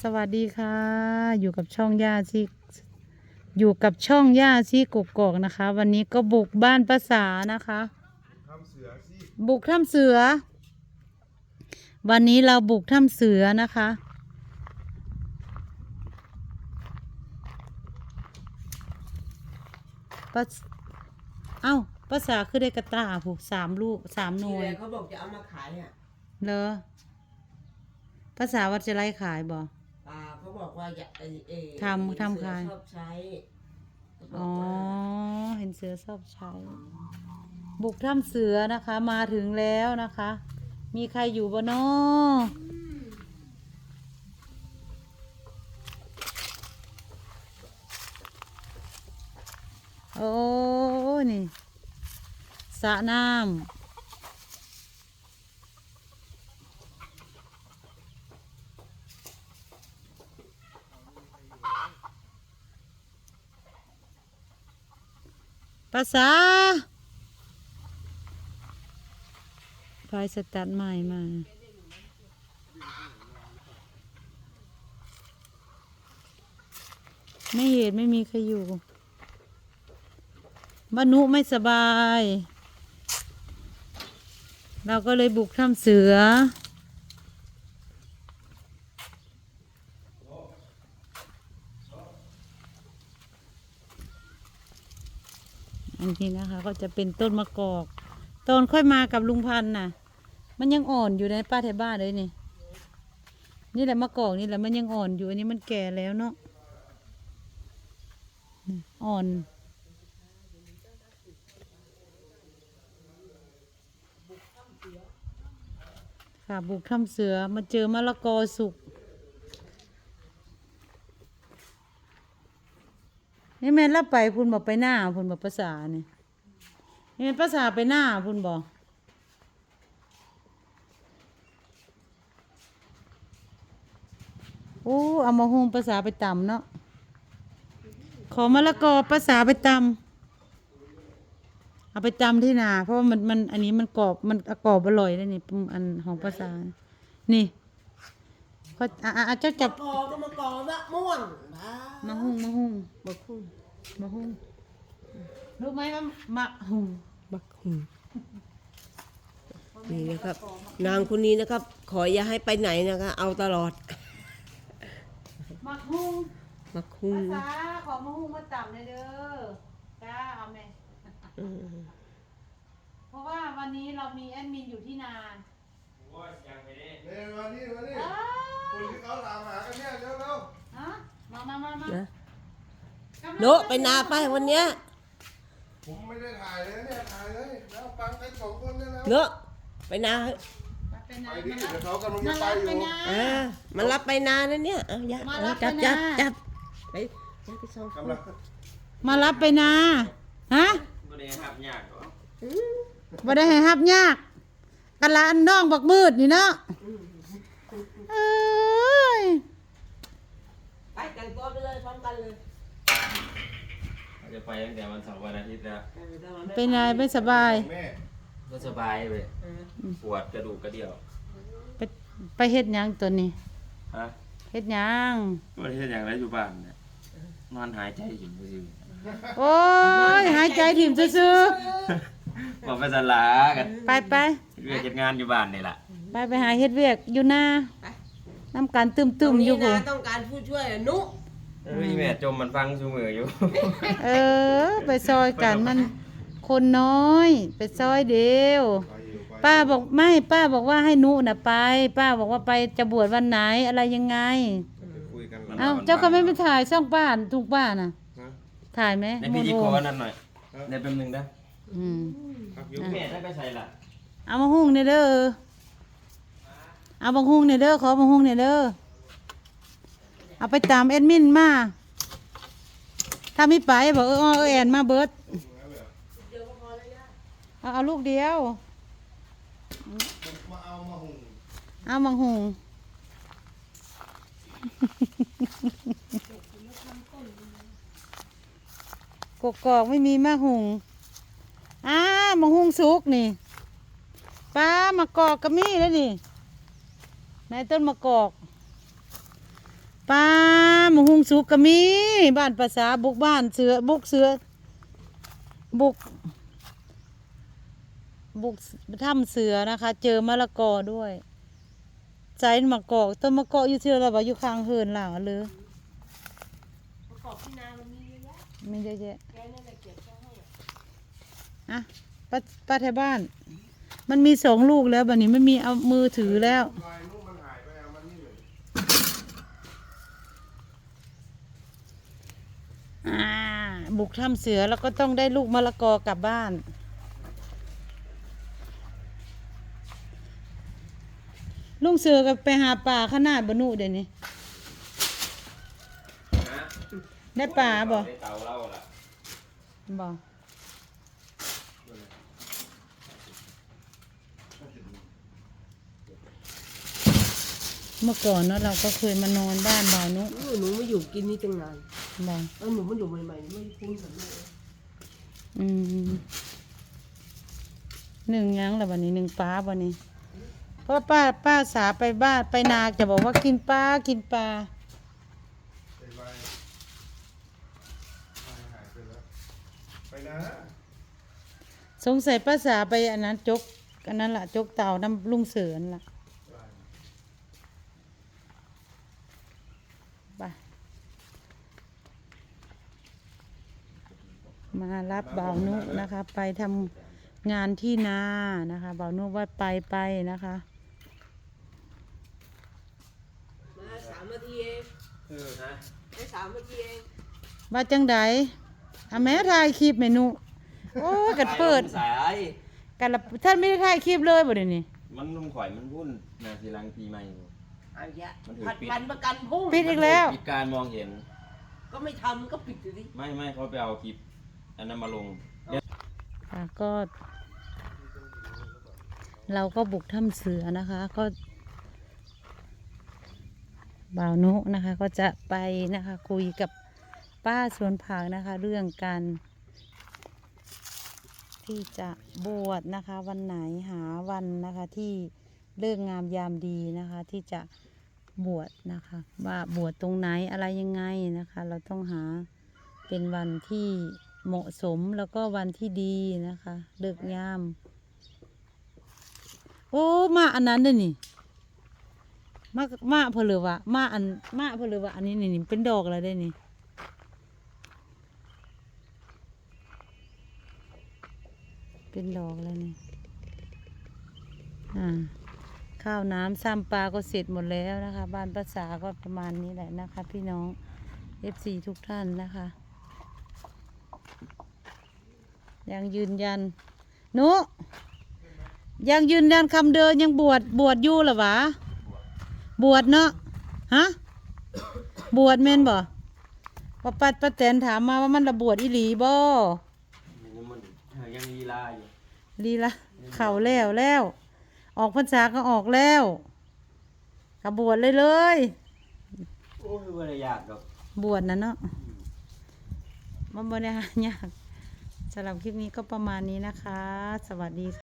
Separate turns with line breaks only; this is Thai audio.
สวัสดีค่ะ อยู่กับช่องย่าชีอยู่กับช่องย่าชีกกอกนะคะ วันนี้ก็บุกบ้านภาษานะคะ
ทำเสือสิ
บุกถ้ำเสือ วันนี้เราบุกถ้ำเสือนะคะภาษเอ้าภาษาคือได้กระตาผูกสามลูกสามห
ที
น่ว
แร
ย
กเขาบอกจะเอามาขายอะ
เหรอภาษาวัดจะไล่ขายบ่
อ่าเขา บอกว่าอยากไอเอ
ทำทำขาย
ชอบใช้เขาบ
อ๋
อ
อ
กว่า
เห็นเสือชอบใช้ บุกถ้ำเสือนะคะ มาถึงแล้วนะคะ มีใครอยู่บ่นอโอ้ นี่สระน้ำ ภาษาไฟสตัดใหม่มา ไม่เห็นไม่มีใครอยู่บานุไม่สบาย เราก็เลยบุกถ้ำเสือ นี้นะคะ ก็จะเป็นต้นมะกอก ตอนค่อยมากับลุงพันน่ะ มันยังอ่อนอยู่ในป้าแถวบ้านเลยนี่ นี่แหละมะกอกนี่แหละมันยังอ่อนอยู่อันนี้มันแก่แล้วเนาะอ่อนค่ะบุกถ้ำเสือมาเจอมะละกอสุก นี่แม่รับไปพุ่นบอกไปหน้าพุ่นบอกภาษาเนี่ยนี่ภาษาไปหน้าพุ่นบอกโอ้เอามาหุงภาษาไปตำเนาะขอมะละกอภาษาไปตำเอาไปตำที่นา เพราะว่ามันมันอันนี้มันกรอบมันกรอบอร่อยเลยนี่อันของภาษานี่ เขาอะอะอะเจ้าจับ
มะกอกก็มะกอกมะม่วงบ้ามะ
ฮุงมะฮุง
มะคุ้ง
มะฮุงรู้ไหมว่ามะฮุง
มะคุ้งนี่นะครับ นางคนนี้นะครับ ขออย่าให้ไปไหนนะคะเอาตลอด
มะฮุง
มะคุ้ง
ภาษาขอมะฮุงมาตำเลยเด้อจ้าเอาไหม
อืม
เพราะว่าวันนี้เรามีแอดมินอยู่ที่นา
เนี่ยมานี่มานี่
อ้า
คนที่ เขาถามหากันเนี่ยเร็วเร็ว
ฮะมามามามา
นะ
กำลัง
โนไปนาไปวันเนี้ย
ผมไม่ได้ถ่ายเลยเนี่ยถ่ายเลยแล้วฟังกันสองคนเนี่ยแล้ว
โนไปนา
ไปไหน
ไปดิ
มา
เดี๋ยวเขากำลัง
มา
จะไป
รับ
อ
ไป
ยู่
นา
อ่ามันรับไปนาแล้วเนี่ยเอาอย่า
มา
เอา
รับ
จับ
ไป
จับ
นา
จับไปจับไปสองค
กำ
น
ลัง
มารับไปนาฮะ
บ่ได้ครับยากหรอก
บ่ได้ให้ฮับยากกะลานน้องบักมืดนี่เนาะ เอ้ย
ไปแต่งตัวไปเลยพร้อมกันเลย
เราจะไปตั้งแต่วันเสาร์วันอาทิตย์แล้ว
เป็นไงไม่สบาย
แม่
ก็สบายเว้ยปวดกระดูกกระเดี่ยว
ไปไปเฮ็ดหยังตัวนี้
ฮะ
เฮ็ดหยัง
ก็เฮ็ดอย่างไรอยู่บ้านเนี่ยนอนหายใจอยู่ซื่อ
โอ้ยหายใจถิ่มซื่อ
ๆบอกไปสลากัน
ๆไปไป
เฮ็ดเวียกเฮ็ดงานอยู่บ้านนี่ล่ะ
ไปไปหาเฮ็ดเวียกอยู่หน้า
ไป
น้ำกันตึม
ตรง
ๆอยู่
นี้
บ่
นะต้องการผู้ช่วยนุ
เอ้ยแม่จมมันฟังซูมืออยู่
เออ ไปซอยกันมันคนน้อย ไปซอยเดียว
ไปอยู่ไป
ป้าบอกไม่ป้าบอกว่าให้นุน่ะไป ป้าบอกว่าไปจะบวชวันไหนอะไรยังไง
ไปคุยกัน
มัน
เอ้าเจ้าก็ไม่ไปถ่ายช่องป้าทุกป้าน่ะ
ฮะ
ถ่ายไหม
ในพี่จิโค
โมโห
นั่นหน่อยในแป๊บนึงนะ
อืม
ครับอยู่
แม่ได้ไปใส่ล่ะ
เอามาหุ้งเนี่ยเด้อ เอามาหุ้งเนี่ยเด้อขอมาหุ้งเนี่ยเด้อเอาไปตามแอดมินมา ถ้าไม่ไปบอกเออเออแอนมาเบิร์ดเอาเอาลูกเดียว
มาเอามาหุง
เอามังหุงกกอกไม่มีมะหุงอ้ามังหุงสุกนี่ป้ามะกอกก็มีแล้วนี่ ในต้นมะกอกป้าหมหุงสุกก็มี บ้านภาษาบุกบ้านเสือบุกเสือ บุก บุกถ้ำเสือนะคะ เจอมะละกอด้วยใจมะกอกต้นมะกอกอยู่ที่อเราบอกอยู่ข้างเฮินหล่าเลย
ประกอบที่นามันมีเยอะแยะ
ไม่เยอะแยะ
แกนั่นแหละเก็บไว้ให้
อะป้าป้าแถวบ้าน มันมีสองลูกแล้วบัดนี้ไม่มีเอามือถือแล้ว
ลายนุ่มมันหายไปเอามันนี่เลย
อ่า บุกถ้ำเสือแล้วก็ต้องได้ลูกมะละกอกลับบ้าน ลุงเสือกับไปหาป่าขนาดบนุเดี๋ยวนี้
ฮะ
ได้ป่าบ่
ได้เต่าเล่าล่ะ
บ่เมื่อก่อนเนาะเราก็เคยมานอนบ้านบ่าวนุ
เออหนูมาอยู่กินนี่ตั้งนาน
บ่
แล้วหนูมาอยู่ใหม่ๆไม่คุ้นกับแม่
อืมหนึ่งหยังละวันนี้หนึ่งปลาวันนี้เพราะป้าป้าสาไปบ้านไปนาจะบอกว่ากินปลากินปลา
ไอ้ลายลายหายไปแล้วไปนะ
สงสัยป้าสาไปอันนั้นจกอันนั้นล่ะจกเต่าน้ำลุงเสือนล่ะไป มารับบ่าวนุนะคะ ไปทำงานที่นานะคะบ่าวนุว่าไปไปนะคะ
มาสามนาทีเอง
เออฮะ
ได้สามนาทีเอง
ว่าจังใดอะแม่ถ่ายคลิปเมนูโอ้ยกัดเปิด
สาย
กันละท่านไม่ได้ถ่ายคลิปเลยบ่เดี๋ยวนี้
มันนุ่มข่อยมันพุ่นนาทีหลังปีใหม่
เอาอีกแยะ
มันถือ
ผัด
ปิด
วันประกันพรุ่ง
ปิดอีกแล้ว
ปิดการมองเห็น
ก็ไม่ทำก็ปิดอยู่ดิ
ไม่ไม่เขาไปเอาคลิป อันนั้นมาลง
ค่ะก็ เราก็บุกถ้ำเสือนะคะ ก็บ่าวนุนะคะ ก็จะไปนะคะ คุยกับป้าสวนผักนะคะ เรื่องการที่จะบวชนะคะ วันไหนหาวันนะคะที่เลิกงามยามดีนะคะ ที่จะบวชนะคะ ว่าบวชตรงไหนอะไรยังไงนะคะ เราต้องหาเป็นวันที่ เหมาะสมแล้วก็วันที่ดีนะคะเลิกยาม โอ้มาอันนั้นเลยนี่มามาเพนหรือวะมาอันมาเพนหรือวะอันนี้นี่นี่เป็นดอกอะไรได้นี่เป็นดอกแล้วนี่อ่าข้าวน้ำซ้ำปลาก็เสร็จหมดแล้วนะคะ บ้านภาษาก็ประมาณนี้แหละนะคะ พี่น้อง FC ทุกท่านนะคะ ยังยืนยันหนุยังยืนยันคำเดินยังบวชบวชอยู่เหรอวะบวชเนาะฮะบวชแม่นบ่ป้าปัดป้าแตนถามมาว่ามันระบวชอีหลีบ่
มันยังลีลาอยู่
ลีละเข่าแล้วแล้ว ออกพรรษาก็ออกแล้วกบวชเลยเลย
โอ้ยว่าได้ยากดอก
บวชนะเนาะมันบ่ได้หายาก สำหรับคลิปนี้ก็ประมาณนี้นะคะ สวัสดีค่ะ